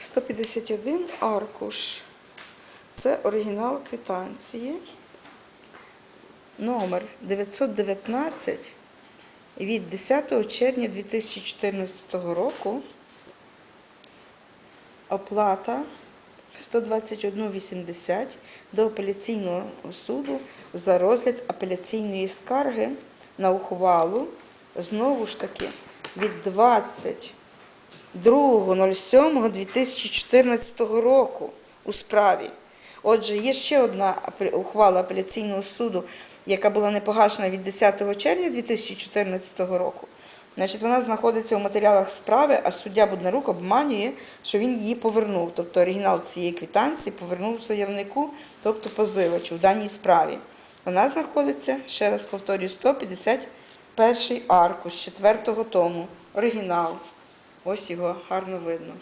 151 аркуш. Це оригінал квитанції. Номер 919 від 10 червня 2014 року. Оплата 121,80 до апеляційного суду за розгляд апеляційної скарги на ухвалу знову ж таки від 22.07.2014 року у справі. Отже, є ще одна ухвала апеляційного суду, яка була не погашена від 10 червня 2014 року. Значить, вона знаходиться у матеріалах справи, а суддя Буднарук обманює, що він її повернув. Тобто оригінал цієї квитанції повернув заявнику, тобто позивачу в даній справі. Вона знаходиться, ще раз повторюю, 151 аркуш 4 тому. Оригінал. Ось його гарно видно.